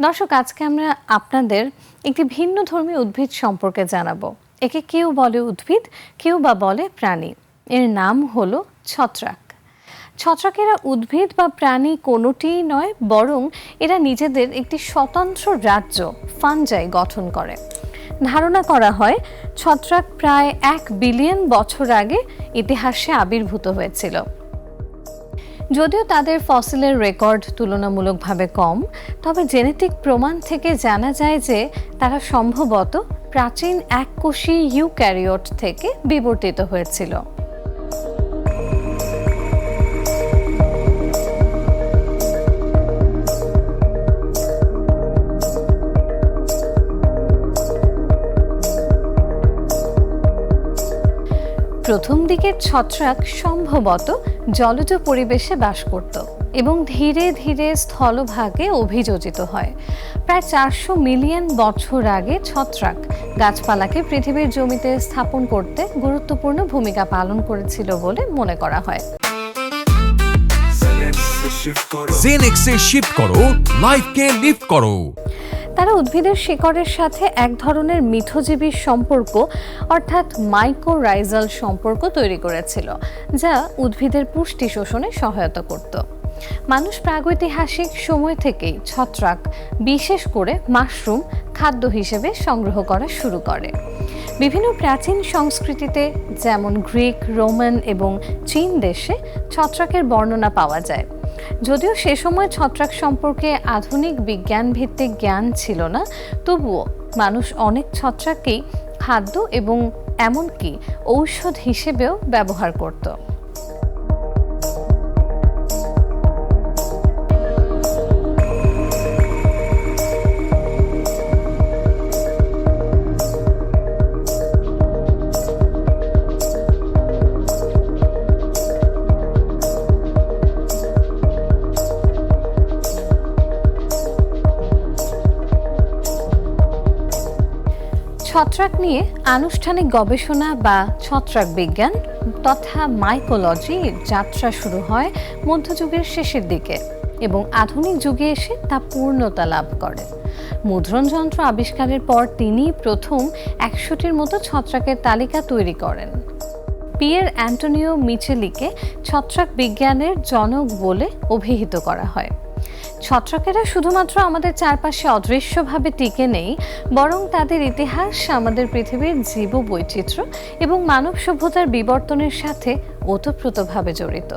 দর্শক, আজকে আমরা আপনাদের একটি ভিন্ন ধর্মী উদ্ভিদ সম্পর্কে জানাব। একে কেউ বলে উদ্ভিদ, কেউ বা বলে প্রাণী। এর নাম হলো ছত্রাক। ছত্রাকেরা উদ্ভিদ বা প্রাণী কোনোটিই নয়, বরং এরা নিজেদের একটি স্বতন্ত্র রাজ্য, ফানজাই, গঠন করে। ধারণা করা হয়, ছত্রাক প্রায় এক বিলিয়ন বছর আগে ইতিহাসে আবির্ভূত হয়েছিল। যদিও তাদের ফসিলের রেকর্ড তুলনামূলকভাবে কম, তবে জেনেটিক প্রমাণ থেকে জানা যায় যে তারা সম্ভবত প্রাচীন এককোষী ইউক্যারিওট থেকে বিবর্তিত হয়েছিল। প্রথম দিকের ছত্রাক সম্ভবত জলজ পরিবেশে বাস করত এবং ধীরে ধীরে স্থলভাগে অভিযোজিত হয়। প্রায় চারশো মিলিয়ন বছর আগে ছত্রাক গাছপালাকে পৃথিবীর জমিতে স্থাপন করতে গুরুত্বপূর্ণ ভূমিকা পালন করেছিল বলে মনে করা হয়। জেনেক্সে শিফট করো লাইফকে লিফট করো। তারা উদ্ভিদের শিকড়ের সাথে এক ধরনের মিথজীবীর সম্পর্ক, অর্থাৎ মাইকোরাইজাল সম্পর্ক তৈরি করেছিল, যা উদ্ভিদের পুষ্টি শোষণে সহায়তা করত। মানুষ প্রাগৈতিহাসিক সময় থেকেই ছত্রাক, বিশেষ করে মাশরুম, খাদ্য হিসেবে সংগ্রহ করা শুরু করে। বিভিন্ন প্রাচীন সংস্কৃতিতে, যেমন গ্রিক, রোমান এবং চীন দেশে ছত্রাকের বর্ণনা পাওয়া যায়। যদিও সে সময় ছত্রাক সম্পর্কে আধুনিক বিজ্ঞান ভিত্তিক জ্ঞান ছিল না, তবুও মানুষ অনেক ছত্রাককেই খাদ্য এবং এমনকি ঔষধ হিসেবেও ব্যবহার করত। ছত্রাক নিয়ে আনুষ্ঠানিক গবেষণা বা ছত্রাক বিজ্ঞান তথা মাইকোলজি যাত্রা শুরু হয় মধ্যযুগের শেষের দিকে এবং আধুনিক যুগে এসে তা পূর্ণতা লাভ করে। মুদ্রণ যন্ত্র আবিষ্কারের পর তিনি প্রথম একশোটির মতো ছত্রাকের তালিকা তৈরি করেন। পিয়ের অ্যান্টোনিও মিচেলিকে ছত্রাক বিজ্ঞানের জনক বলে অভিহিত করা হয়। ছত্রাকেরা শুধুমাত্র আমাদের চারপাশে অদৃশ্যভাবে টিকে নেই, বরং তাদের ইতিহাস, আমাদের পৃথিবীর জীব বৈচিত্র্য এবং মানব সভ্যতার বিবর্তনের সাথে ওতপ্রোতভাবে জড়িত।